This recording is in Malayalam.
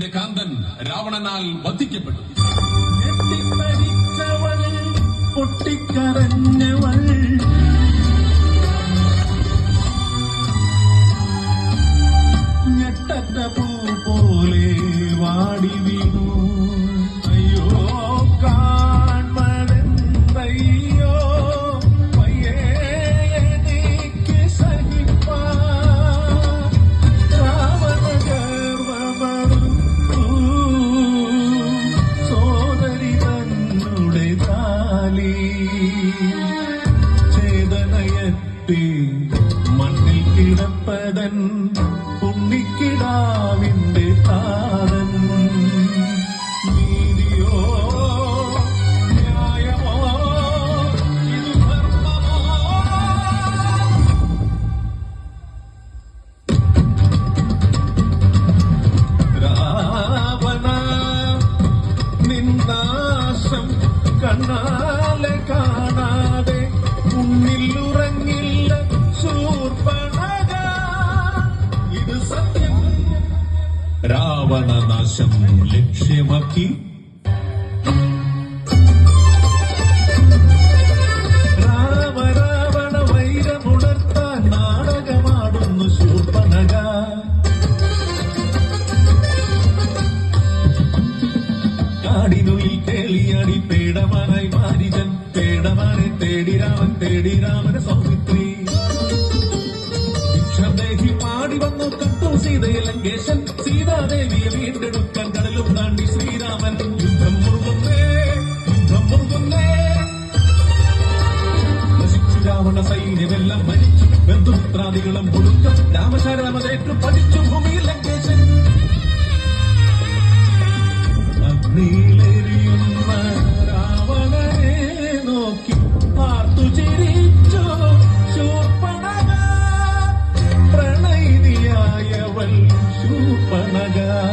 അതിന്റെ കാന്തൻ രാവണനാൽ വധിക്കപ്പെട്ടു. പൊട്ടിക്കരഞ്ഞവൾ മണ്ണിൽ കിടപ്പതൻ ഉണ്ണിക്കിടാവിന്റെ താരൻ. നീതിയോ ന്യായമോ ഇത് രാവണ കണ്ണാലെ രാവണനാശം ലക്ഷ്യമാക്കി. രാമ രാവണ വൈരമുണർത്താൻ നാടകമാടുന്നു തേടി രാമൻ തേടി രാമന് വന്നു കണ്ടു സീതയെ ലങ്കേശൻ സീതാദേവിയെ വീണ്ടെടുക്കാൻ കടലും താണ്ടി ശ്രീരാമൻ. യുദ്ധം മുറുകുന്നേ യുദ്ധം മുറുകുന്നേ. രാവണ സൈന്യമെല്ലാം മരിച്ചു. ബന്ധുമിത്രാദികളും ഒടുക്കം രാമശാരാമതേറ്റു പതിച്ചു. ഭൂമിയിൽ ലങ്കേശൻ My God.